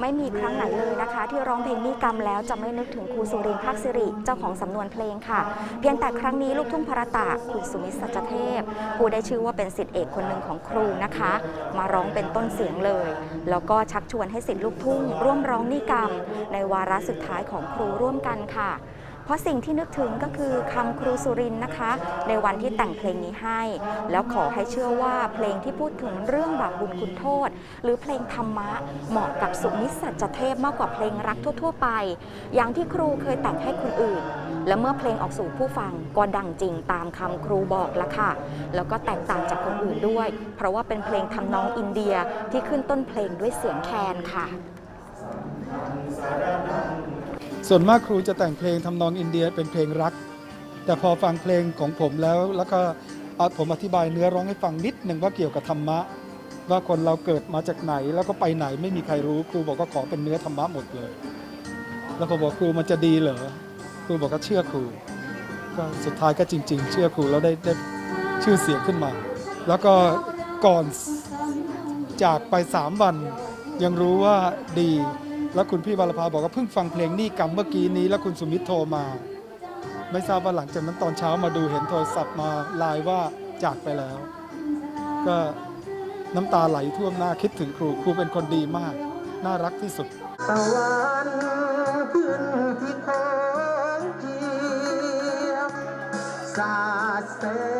ไม่มีครั้งไหนเลยนะคะ ที่ร้องเพลงนิกรรมแล้วจะไม่นึกถึงครูสุรินทร์ภาคสิริเจ้าของสำนวนเพลงค่ะ เพียงแต่ครั้งนี้ลูกทุ่งพระตาคุณสุมิตรสัจเทพผู้ได้ชื่อว่าเป็นสิทธิเอกคนหนึ่งของครูนะคะ มาร้องเป็นต้นเสียงเลย แล้วก็ชักชวนให้สิทธิลูกทุ่ง ร่วมร้องนิกรรม ในวาระสุดท้ายของครูร่วมกันค่ะ เพราะสิ่งที่นึกถึงก็คือคำครูสุรินนะคะ ในวันที่แต่งเพลงนี้ให้ แล้วขอให้เชื่อว่าเพลงที่พูดถึงเรื่องบาปบุญคุณโทษ หรือเพลงธรรมะเหมาะกับสุนิสสัจเทพมากกว่าเพลงรักทั่ว ๆ ไป อย่างที่ครูเคยแต่งให้คนอื่น และเมื่อเพลงออกสู่ผู้ฟังก็ดังจริงตามคำครูบอกละค่ะ แล้วก็แตกต่างจากคนอื่นด้วย เพราะว่าเป็นเพลงทำนองอินเดียที่ขึ้นต้นเพลงด้วยเสียงแคนค่ะ ส่วนมากครูจะแต่งเพลงทำนองอินเดียเป็นเพลงรัก แต่พอฟังเพลงของผมแล้วแล้วก็ผมอธิบายเนื้อร้องให้ฟังนิดหนึ่งว่าเกี่ยวกับธรรมะ ว่าคนเราเกิดมาจากไหน แล้วก็ไปไหนไม่มีใครรู้ครูบอกก็ขอเป็นเนื้อธรรมะหมดเลย แล้วผมบอกครูมันจะดีเหรอครูบอกก็เชื่อครู ก็สุดท้ายก็จริง ๆ เชื่อครูแล้วได้ได้ชื่อเสียงขึ้นมา แล้วก็ก่อนจากไปสามวันยังรู้ว่าดี แล้วคุณพี่วรภาบอกว่าเพิ่งฟังเพลงนี่กรรมเมื่อกี้นี้ แล้วคุณสุมิตโทรมา ไม่ทราบว่าหลังจากนั้นตอนเช้ามาดูเห็นโทรศัพท์มาไลน์ว่าจากไปแล้ว ก็น้ำตาไหลท่วมหน้าคิดถึงครูครูเป็นคนดีมาก น่ารักที่สุดตะวันขึ้นที่โคงเจียบสาดแสง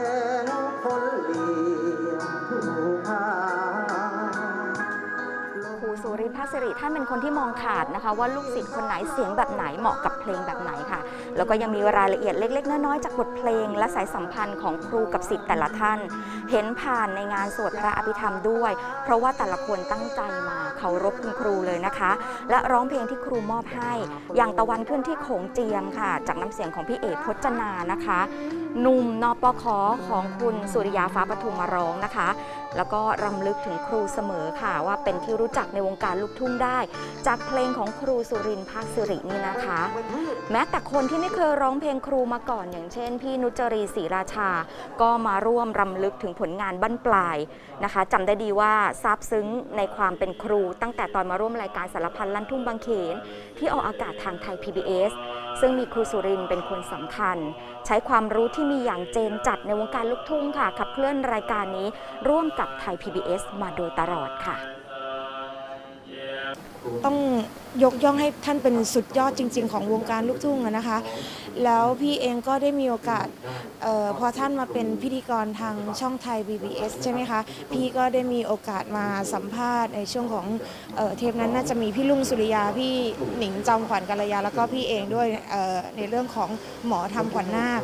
สุรินทร์ภาคสิริท่านเป็นคนที่มองขาดนะคะ ว่าลูกศิษย์คนไหนเสียงแบบไหนเหมาะกับเพลงแบบไหนค่ะ แล้วก็ยังมีรายละเอียดเล็ก ๆ น้อยๆจากบทเพลง และสายสัมพันธ์ของครูกับศิษย์แต่ละท่าน เห็นผ่านในงานสวดพระอภิธรรมด้วย เพราะว่าแต่ละคนตั้งใจมาเคารพคุณครูเลยนะคะ และร้องเพลงที่ครูมอบให้ อย่างตะวันขึ้นที่โขงเจียมค่ะ จากน้ำเสียงของพี่เอกพจนานะคะ หนุ่มนปคของคุณสุริยาฟ้าปทุมมาร้องนะคะ แล้วก็รำลึกถึงครูเสมอค่ะ ว่าเป็นที่รู้จักในวงการลูกทุ่งได้ จากเพลงของครูสุรินทร์ภาคสิรินี่นะคะ แม้แต่คนที่ไม่เคยร้องเพลงครูมาก่อน อย่างเช่น พี่นุจรีศรีราชา ก็มาร่วมรำลึกถึงผลงานบั้นปลายนะคะจำได้ดีว่าซาบซึ้งในความเป็นครู ตั้งแต่ตอนมาร่วมรายการสารพันลั่นทุ่งบางเขนที่ออกอากาศทางไทย PBS ซึ่งมีครูสุรินเป็นคนสำคัญ ใช้ความรู้ที่มีอย่างเจนจัดในวงการลูกทุ่งค่ะขับเคลื่อนรายการนี้ร่วมกับไทย PBS มาโดยตลอดค่ะ ต้องยกย่องให้ท่านเป็นสุดยอดจริง ๆ ของวงการลูกทุ่งอะนะคะ แล้วพี่เองก็ได้มีโอกาสเออพอท่านมาเป็นพิธีกรทางช่องไทย BBS ใช่ไหมคะ พี่ก็ได้มีโอกาสมาสัมภาษณ์ในช่วงของเออเทปนั้นน่าจะมีพี่ลุงสุริยา พี่หนิงจอมขวัญกัลยา แล้วก็พี่เองด้วยเอ่อในเรื่องของหมอทำขวัญนาค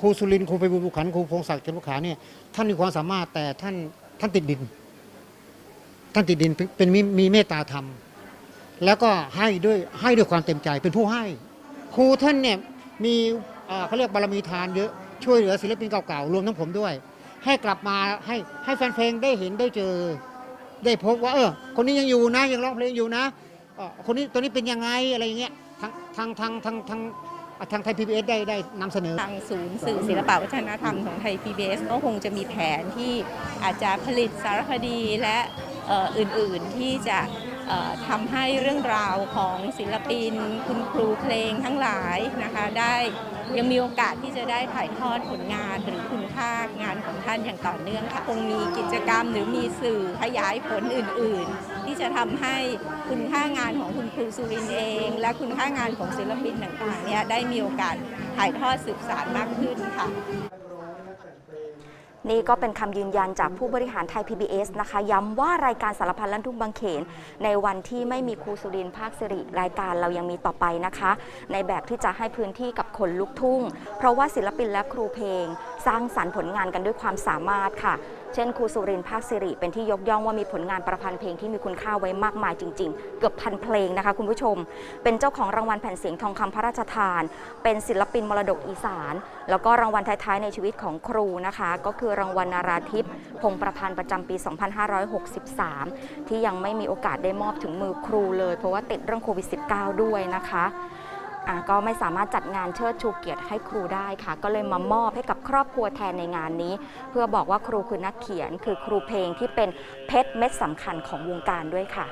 ครูสุรินทร์ครูไปบุญบุขันธ์ครูพงศักดิ์จันทร์ขาเนี่ยท่านมีความสามารถแต่ท่านท่านติดดิน ท่านติดดินเป็นเป็นมีมีเมตตาธรรม แล้วก็ให้ด้วยให้ด้วยความเต็มใจเป็นผู้ให้ ครูท่านเนี่ยมีเขาเรียกบารมีทานเยอะช่วยเหลือศิลปินเก่าๆรวมทั้งผมด้วย ให้กลับมาให้ให้แฟนเพลงได้เห็นได้เจอ ได้พบว่าเออคนนี้ยังอยู่นะยังร้องเพลงอยู่นะคนนี้ตัวนี้เป็นยังไงอะไรอย่างเงี้ยทางทางทางทางทางทางไทยพีบีเอสได้ได้นำเสนอ ทางศูนย์สื่อศิลปวัฒนธรรมของไทย PBS ก็คงจะมีแผนที่อาจจะผลิตสารคดีและอื่นๆที่จะ ทำให้เรื่องราวของศิลปิน คุณครูเพลงทั้งหลายนะคะได้ยังมีโอกาสที่จะได้ถ่ายทอดผลงานหรือคุณค่างานของท่านอย่างต่อเนื่องค่ะคงมีกิจกรรมหรือมีสื่อขยายผลอื่น ๆ ที่จะทำให้คุณค่างานของคุณครูสุรินเอง และคุณค่างานของศิลปินต่างๆเนี่ยได้มีโอกาสถ่ายทอดสืบสานมากขึ้นค่ะ นี่ก็เป็นคำยืนยันจากผู้บริหารไทย PBS นะคะ ย้ำว่ารายการสารพันลั่นทุ่งบางเขน ในวันที่ไม่มีครูสุรินทร์ภาคสิริรายการเรายังมีต่อไปนะคะ ในแบบที่จะให้พื้นที่กับคนลุกทุ่ง เพราะว่าศิลปินและครูเพลง สร้างสรรค์ผลงานกันด้วยความสามารถค่ะ เช่นครูสุรินทร์ภาคสิริเป็นที่ยกย่องว่ามีผลงานประพันธ์เพลงที่มีคุณค่าไว้มากมายจริง ๆ เกือบพันเพลงนะคะคุณผู้ชม เป็นเจ้าของรางวัลแผ่นเสียงทองคำพระราชทาน เป็นศิลปินมรดกอีสาน แล้วก็รางวัลท้ายๆในชีวิตของครูนะคะ ก็คือรางวัลนาราธิปพงประพันธ์ประจำปี 2563 ที่ยังไม่มีโอกาสได้มอบถึงมือครูเลย เพราะว่าติดเรื่องโควิด -19 ด้วยนะคะ ก็ไม่สามารถจัดงานเชิดชูเกียรติให้ครูได้ค่ะ ก็เลยมามอบให้กับครอบครัวแทนในงานนี้ เพื่อบอกว่าครูคือนักเขียน คือครูเพลงที่เป็นเพชรเม็ดสำคัญของวงการด้วยค่ะ